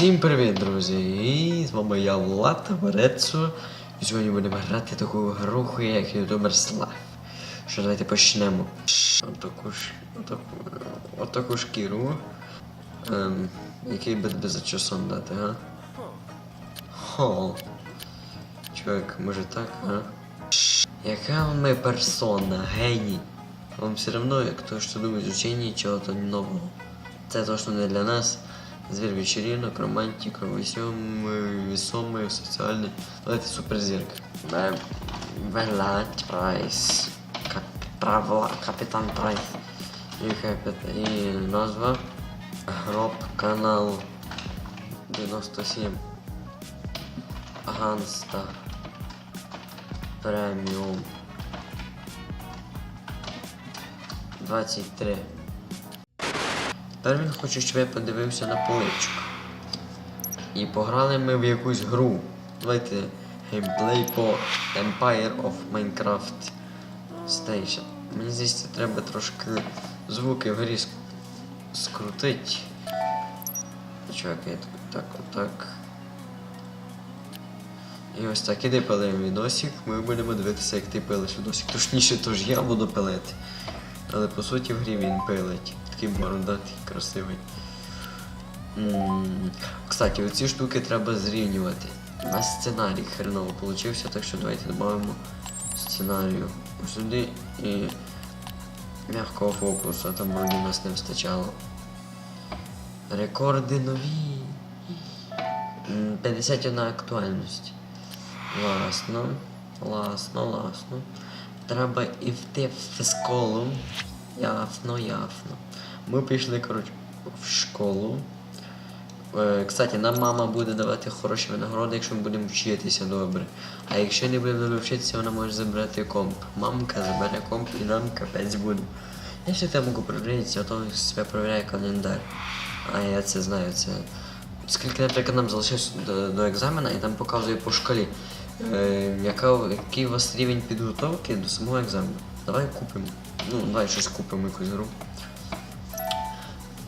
Всім привіт, друзі! І з вами я Влад Варецо. І сьогодні будемо грати таку груху, як ютубер Слайв. Що давайте почнемо. Отаку, ш... отаку, отаку шкіру. Ем, який би тобі за часом дати, га? Хо. Чувак, може так, а? Яка ми персона, геній. Вам все равно, як то, що думають учені чого-то нового. Це точно не для нас. Звір вечеринок, романтика, весомий, весомий, соціальний. Давайте суперзірка. Велать Прайс. Кап... Правила, капітан Прайс. І, капіт... і назва. Гроб канал 97. Ганста. Преміум. 23. Тепер він хоче, щоб я подивився на поличку. І пограли ми в якусь гру. Давайте геймплей по Empire of Minecraft Station. Мені здається, треба трошки звуки в грі ск- скрутити. Чувак, я так, так, отак. І ось так, іди пилимо відосик, ми будемо дивитися, як ти пилиш відосик. Точніше, то ж я буду пилити. Але по суті в грі він пилить. Такий бородатий, красивий. Кстати, оці штуки треба зрівнювати. У нас сценарій хреново получився, так що давайте додамо сценарію сюди і м'якого фокусу, а там вроді нас не вистачало. Рекорди нові. М, 51 актуальність. Ласно, ласно, ласно. Треба йти в школу. Ясно, ясно. Ми пішли, коротше, в школу. Е, Кстати, нам мама буде давати хороші винагороди, якщо ми будемо вчитися добре. А якщо не будемо добре вчитися, вона може забрати комп. Мамка забере комп і нам капець буде. Я ще там можу проверитися, а то себе перевіряє календар. А я це знаю, це. Скільки, наприклад, нам залишилось до, до екзамена, і там показує по шкалі, е, яка, який у вас рівень підготовки до самого екзамену. Давай купимо. Ну, давай щось купимо якусь гру.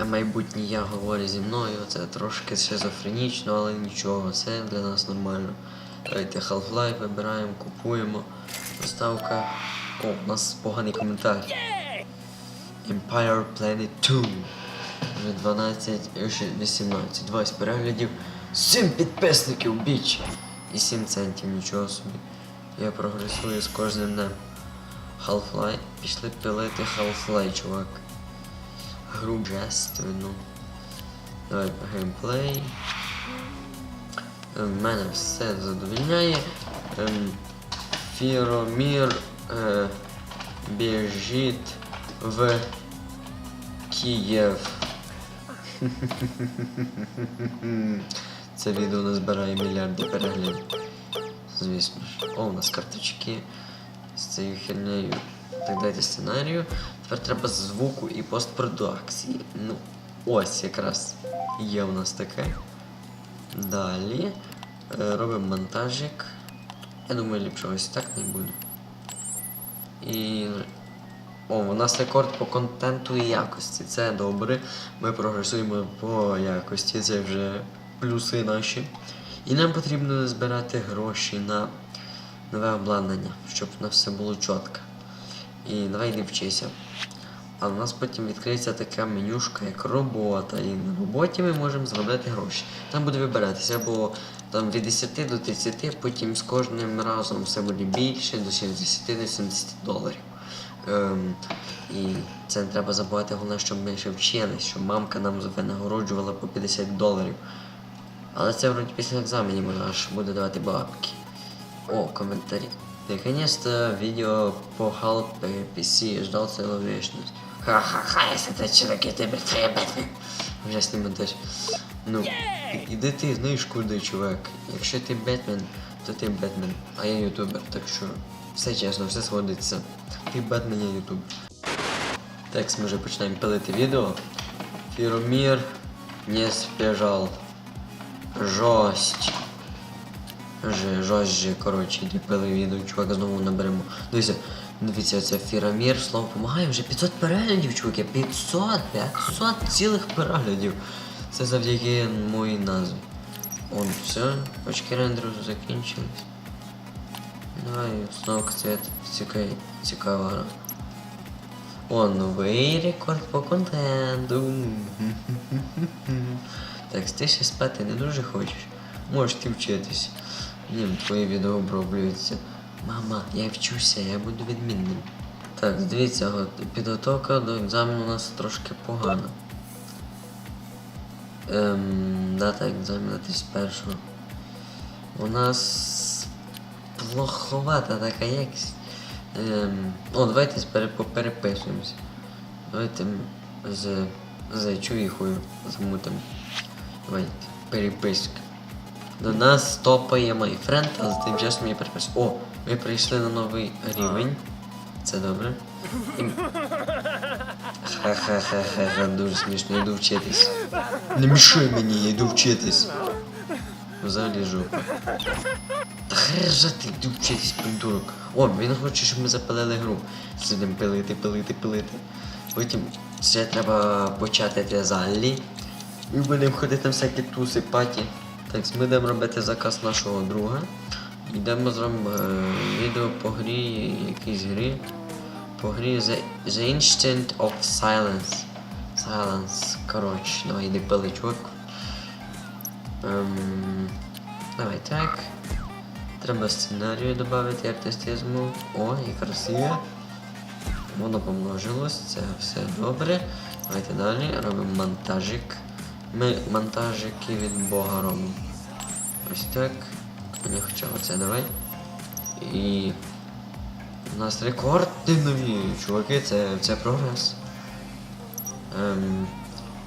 А майбутнє я говорю зі мною, це трошки шизофренічно, але нічого, це для нас нормально. Давайте Half-Life вибираємо, купуємо. Доставка. О, у нас поганий коментар. Empire Planet 2. Вже 12, е, ще 18, 20 переглядів, 7 підписників, біч! І 7 центів, нічого собі. Я прогресую з кожним днем. Half-Life. Пішли пилити Half-Life, чувак. Гру джественну. Давай геймплей. Ем, Мене все задовільняє. Ем, Фіромір е, біжить в Київ. Це відео назбирає мільярди переглядів. Звісно ж. О, у нас карточки з цією хернею. Так дайте сценарію. Тепер треба звуку і постпродукції. Ну, ось якраз є у нас таке. Далі е, робимо монтажик. Я думаю, ліпше ось так не буде. І. О, у нас рекорд по контенту і якості. Це добре. Ми прогресуємо по якості, це вже плюси наші. І нам потрібно збирати гроші на нове обладнання, щоб на все було чітко. І давай не вчися. А у нас потім відкриється така менюшка, як робота. І на роботі ми можемо заробляти гроші. Там буде вибиратися або там від 10 до 30, потім з кожним разом все буде більше, до 60 до 70 доларів. Ем, і це не треба забувати, головне, щоб ми ще вчились, щоб мамка нам винагороджувала по 50 доларів. Але це вроді після екзаменів вона аж буде давати бабки. О, комментарий. Наконец-то видео по Halp PC ждал целую вечность. Ха-ха-ха, если это человек, это Бэтмен, Бэтмен. Вже з ним монтаж. Ну, і- іди ти, знаєш куди, чувак. Якщо ти Бетмен, то ти Бетмен, а я ютубер, так що все чесно, все сходиться. Ти Бетмен, я ютубер. Так, ми вже починаємо пилити відео. Фіромір не спіжал. Жость. Же, жорстче, коротше, ліпили відео, чувак, знову наберемо. Дивіться, дивіться, це Фірамір, слово помагає, вже 500 переглядів, чуваки, 500, 500 цілих переглядів. Це завдяки моїй назві. Он все, очки рендеру закінчились. Давай установка цвет цікавий, цікава. О, новий рекорд по контенту. Так, ти ще спати не дуже хочеш. Можеш ти вчитись. Ні, твої відео оброблюються. Мама, я вчуся, я буду відмінним. Так, дивіться, от, підготовка до екзамену у нас трошки погана. Ем, дата екзамену 31. У нас плоховата така якість. Ем, о, давайте пере, попереписуємося. Давайте з, з чуїхою замутимо. Давайте, переписка. До нас топає майфренд, але тим часом я переписую. О, ми прийшли на новий рівень. Це добре. І... Ха-ха-ха-ха, дуже смішно, йду вчитись. Не мішай мені, йду вчитись. Взагалі жопа. Та хрежа ти йду вчитись, придурок. О, він хоче, щоб ми запалили гру. Сидим пилити, пилити, пилити. Потім ще треба почати для залі. І будемо ходити на всякі туси, паті. Так, ми йдемо робити заказ нашого друга. Йдемо зробимо е, відео по грі, якійсь грі. По грі The, The Instant of Silence. Silence. Коротше, давай йди пили чорку. Ем, давай так. Треба сценарію додати артистизму. О, і красиве. Воно помножилось, це все добре. Давайте далі робимо монтажик. Ми монтажики від Бога робимо. Ось так. Не хоча оце давай. І у нас рекорди нові, чуваки, це, це прогрес. Ем,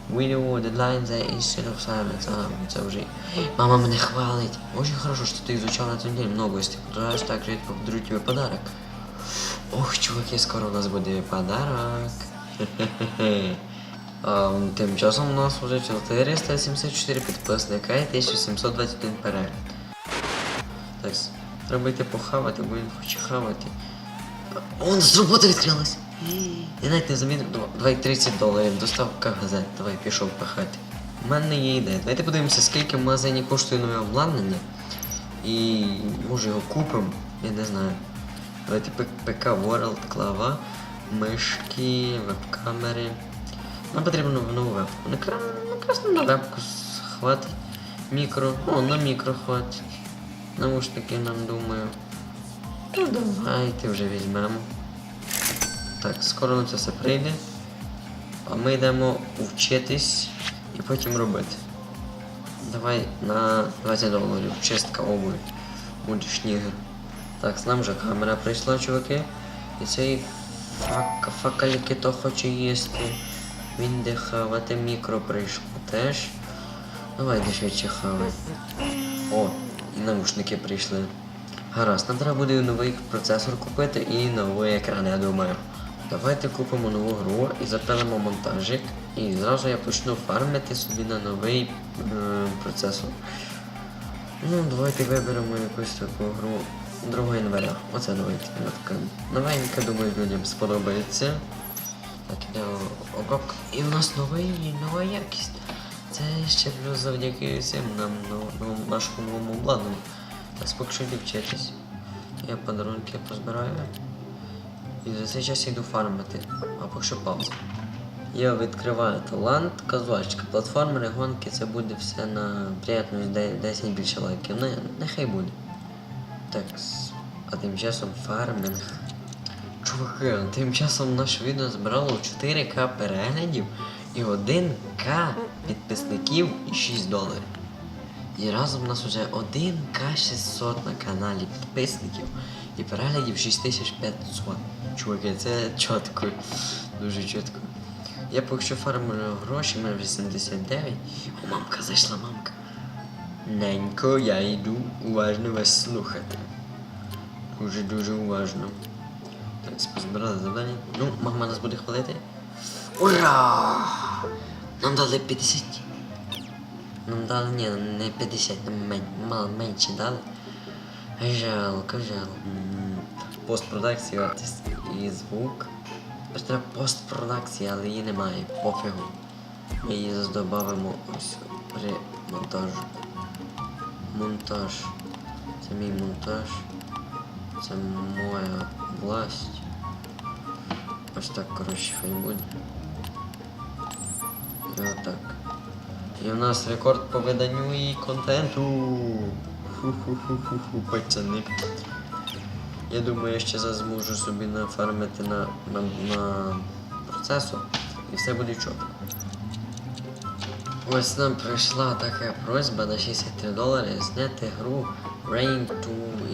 Video deadline the instead of silence. А, це вже. Мама мене хвалить. Очень хорошо, что ты изучал на эту неделю много. Если ты продолжаешь так редко подарю тебе подарок. Ох, чуваки, скоро у нас буде подарок. Хе-хе-хе. Тим часом у нас вже 474 підписника і 1721 перегляд. Так, треба йти похавати, бо він хоче хавати. О, у нас робота відкрилась. Я навіть не замітив. Давай- Давай 30 доларів, доставка газет, давай пішов пахати. У мене є ідея. Давайте подивимося, скільки в магазині коштує нове обладнання. І може його купимо, я не знаю. Давайте ПК World, клава, мишки, веб-камери. Нам потрібно нову вебку. Кра... ну, на вебку хватить. Мікро. О, на мікро хватить. Наушники нам думаю. Ну давайте вже візьмемо. Так, скоро на це все прийде. А ми йдемо вчитись і потім робити. Давай на 20 доларів. Чистка обуви. Будеш нігер. Так, нам вже камера прийшла, чуваки. І цей фак, факаліки то хоче їсти. Він де хавати прийшло теж. Давай де швидше хавай. О, і наушники прийшли. Гаразд, нам треба буде новий процесор купити і новий екран, я думаю. Давайте купимо нову гру і запилимо монтажик. І зразу я почну фармити собі на новий е, процесор. Ну, давайте виберемо якусь таку гру. 2 января. Оце давайте. Новенька, думаю, людям сподобається. Так, іде обробка. І у нас новий, нова якість. Це ще плюс завдяки цим нам нов- новому нашому новому поки що йду вчитись. Я подарунки позбираю. І за цей час йду фармити. А поки що пауза. Я відкриваю талант, казуальщика, платформери, гонки, це буде все на приємність, де 10 більше лайків. Не, нехай буде. Так, а тим часом фарминг. Чуваки, тим часом наше відео збирало 4К переглядів і 1К підписників і 6 доларів. І разом у нас вже 1К 600 на каналі підписників і переглядів 6500. Чуваки, це чітко, дуже чітко. Я поки що фармлю гроші, вже 79. О, мамка зайшла, мамка. Ненько, я йду уважно вас слухати. Дуже-дуже уважно. Так, позбирали завдання. Ну, мама нас буде хвалити. Ура! Нам дали 50. Нам дали, ні, не 50, нам мен, мало менше дали. Жалко, жалко. Постпродакція артист і звук. Треба постпродакція, але її немає, пофігу. Ми її додамо ось при монтажу. Монтаж. Це мій монтаж. Це моя власть. Ось так, коротше, хай буде. І отак. І у нас рекорд по виданню і контенту. Фу-фу-фу-фу-фу, пацани. Я думаю, я ще зараз зможу собі нафармити на, на, на процесор і все буде чітко. Ось нам прийшла така просьба на 63 долари зняти гру Rain 2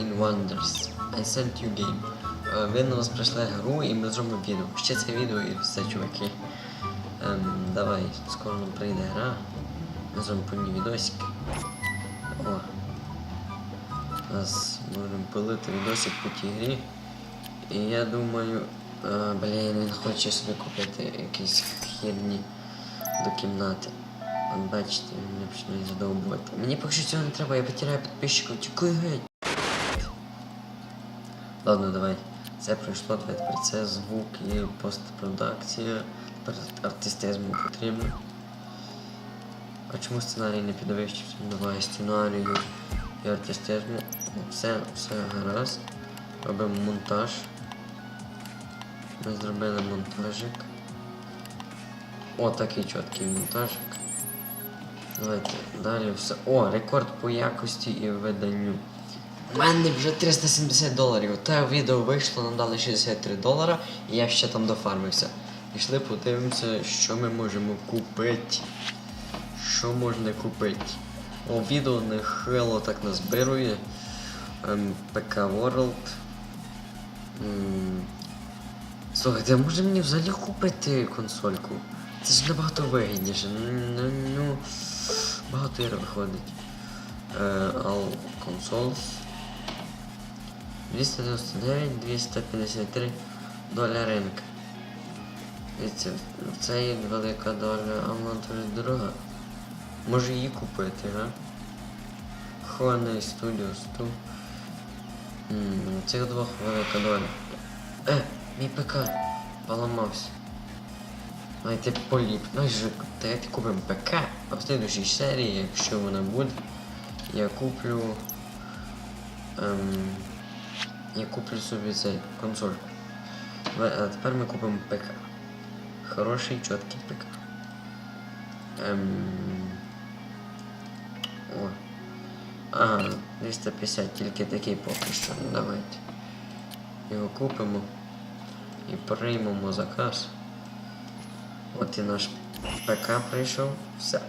in Wonders. I sent you game. Е, Ви нас прийшли гру і ми зробимо відео. Ще це відео і все, чуваки. Ем, давай, скоро нам прийде гра. Ми зробимо по ній відосик. О. Зараз будемо пилити відосик по тій грі. І я думаю, е, блін, він хоче собі купити якісь херні до кімнати. От бачите, мене починає задовбувати. Мені поки що цього не треба, я потеряю підписчиків, тікай геть. Ладно, давай. Це пройшло, тепер це звук і постпродакція. Тепер артистизму потрібно. А чому сценарій не підвищився? Давай сценарію і артистизму. О, Все, все гаразд. Робимо монтаж. Ми зробили монтажик. О, такий чіткий монтажик. Давайте далі все. О, рекорд по якості і виданню. У мене вже 370 доларів. Те відео вийшло, нам дали 63 долара, і я ще там дофармився. Пішли подивимося, що ми можемо купити. Що можна купити? О, відео нехило так назбирує. Ем, ПК World. М, Слухайте, а може мені взагалі купити консольку? Це ж набагато вигідніше. Ну, ну багато ігор виходить. Е, All Consoles. 299, 253 доля ринка. Дивіться, це є велика доля, а вона дуже дорога. Може її купити, га? Honey Studios 2. М, Цих двох велика доля. Е, мій ПК поламався. Давайте поліп. Ну давайте купимо ПК, а в слідущій серії, якщо вона буде, я куплю. Ем, я куплю собі цей консольку. А тепер ми купимо ПК. Хороший, чіткий ПК. Ем... О. Ага, 250, тільки такий поки що. Давайте. Його купимо і приймемо заказ. От і наш ПК прийшов. Все.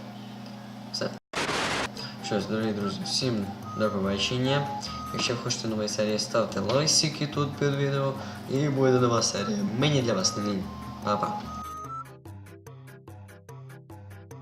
Що ж, дорогі друзі, всім до побачення. Якщо хочете нової серії, ставте лайсики тут під відео. І буде нова серія. Мені для вас не лінь. Па-па.